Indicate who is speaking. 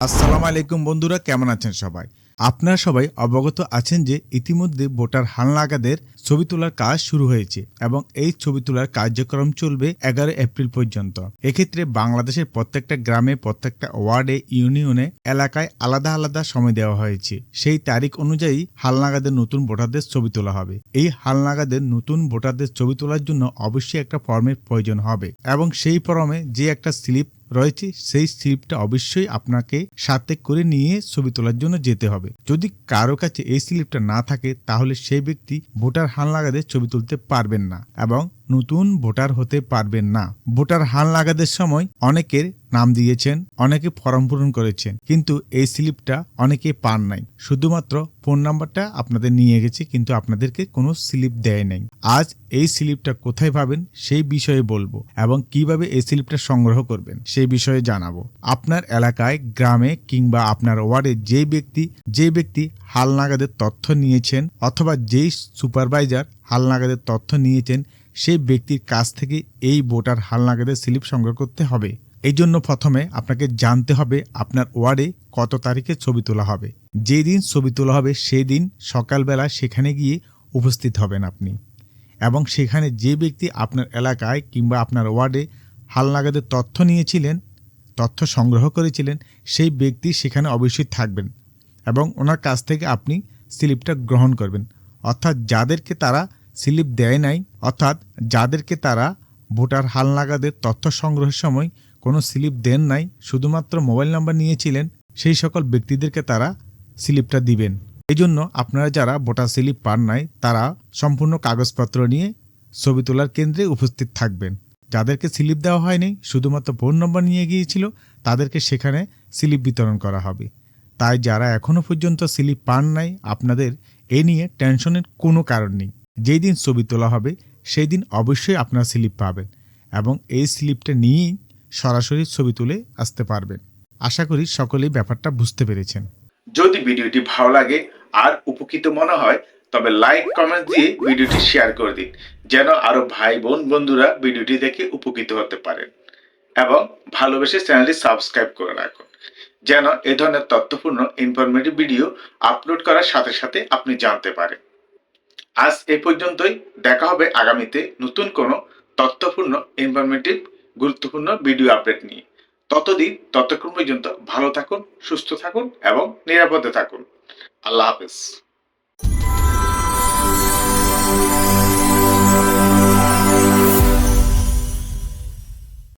Speaker 1: আসসালামু আলাইকুম বন্ধুরা, কেমন আছেন সবাই? আপনারা সবাই অবগত আছেন যে ইতিমধ্যে ভোটার হালনাগাদের ছবি তোলার কাজ শুরু হয়েছে এবং এই ছবি তোলার কার্যক্রম চলবে এগারো এপ্রিল পর্যন্ত। এক্ষেত্রে বাংলাদেশের প্রত্যেকটা গ্রামে, প্রত্যেকটা ওয়ার্ডে, ইউনিয়নে, এলাকায় আলাদা আলাদা সময় দেওয়া হয়েছে। সেই তারিখ অনুযায়ী হালনাগাদের নতুন ভোটারদের ছবি তোলা হবে। এই হালনাগাদের নতুন ভোটারদের ছবি তোলার জন্য অবশ্যই একটা ফর্মের প্রয়োজন হবে এবং সেই ফর্মে যে একটা স্লিপ রয়েছে, সেই স্লিপটা অবশ্যই আপনাকে সাথে করে নিয়ে ছবি তোলার জন্য যেতে হবে। যদি কারও কাছে এই স্লিপটা না থাকে, তাহলে সেই ব্যক্তি ভোটার হান লাগাতে ছবি তুলতে পারবেন না এবং নতুন ভোটার হতে পারবেন না। ভোটার হান লাগাদের সময় অনেকের নাম দিয়েছেন, অনেকে ফর্ম পূরণ করেছেন, কিন্তু এই স্লিপটা অনেকে পান নাই। শুধুমাত্র ফোন নাম্বারটা আপনাদের নিয়ে গেছে, কিন্তু আপনাদেরকে কোনো স্লিপ দেয় নাই। আজ এই স্লিপটা কোথায় পাবেন সেই বিষয়ে বলব এবং কীভাবে এই স্লিপটা সংগ্রহ করবেন সেই বিষয়ে জানাব। আপনার এলাকায়, গ্রামে কিংবা আপনার ওয়ার্ডে যে ব্যক্তি যে ব্যক্তি হালনাগাদের তথ্য নিয়েছেন অথবা যেই সুপারভাইজার হালনাগাদের তথ্য নিয়েছেন সেই ব্যক্তির কাছ থেকে এই ভোটার হালনাগাদের স্লিপ সংগ্রহ করতে হবে। এই জন্য প্রথমে আপনাকে জানতে হবে আপনার ওয়ার্ডে কত তারিখে ছবি তোলা হবে। যেদিন ছবি তোলা হবে সেই দিন সকালবেলা সেখানে গিয়ে উপস্থিত হবেন আপনি। এবং সেখানে যে ব্যক্তি আপনার এলাকায় কিংবা আপনার ওয়ার্ডে হালনাগাদের তথ্য নিয়েছিলেন, তথ্য সংগ্রহ করেছিলেন, সেই ব্যক্তি সেখানে অবশ্যই থাকবেন এবং ওনার কাছ থেকে আপনি স্লিপটা গ্রহণ করবেন। অর্থাৎ যাদেরকে তারা স্লিপ দেয় নাই। অর্থাৎ যাদেরকে তারা ভোটার হালনাগাদের তথ্য সংগ্রহের সময় কোনো স্লিপ দেন নাই, শুধুমাত্র মোবাইল নাম্বার নিয়েছিলেন, সেই সকল ব্যক্তিদেরকে তারা স্লিপটা দিবেন। এই জন্য আপনারা যারা ভোটার স্লিপ পান নাই, তারা সম্পূর্ণ কাগজপত্র নিয়ে ছবি তোলার কেন্দ্রে উপস্থিত থাকবেন। যাদেরকে স্লিপ দেওয়া হয়নি, শুধুমাত্র ফোন নম্বর নিয়ে গিয়েছিল, তাদেরকে সেখানে স্লিপ বিতরণ করা হবে। তাই যারা এখনও পর্যন্ত স্লিপ পান নাই, আপনাদের এ নিয়ে টেনশনের কোনো কারণ নেই। যেই দিন ছবি তোলা হবে সেই দিন অবশ্যই আপনার স্লিপ পাবেন এবং এই স্লিপটা নিয়েই সরাসরি ছবি তুলে আসতে পারবেন। আশা করি সকলেই ব্যাপারটা বুঝতে পেরেছেন।
Speaker 2: যদি ভিডিওটি ভালো লাগে আর উপকৃত মনে হয়, তবে লাইক, কমেন্ট দিয়ে ভিডিওটি শেয়ার করে দিন, যেন আরও ভাই, বোন, বন্ধুরা ভিডিওটি দেখে উপকৃত হতে পারেন এবং ভালোবেসে চ্যানেলটি সাবস্ক্রাইব করে রাখুন, যেন এ ধরনের তথ্যপূর্ণ ইনফরমেটিভ ভিডিও আপলোড করার সাথে সাথে আপনি জানতে পারেন। আজ এ পর্যন্তই। দেখা হবে আগামীতে নতুন কোনো তথ্যপূর্ণ ইনফরমেটিভ গুরুত্বপূর্ণ ভিডিও আপডেট নিয়ে। ততদিন, ততক্ষণ পর্যন্ত ভালো থাকুন, সুস্থ থাকুন এবং নিরাপদে থাকুন। আল্লাহ হাফেজ।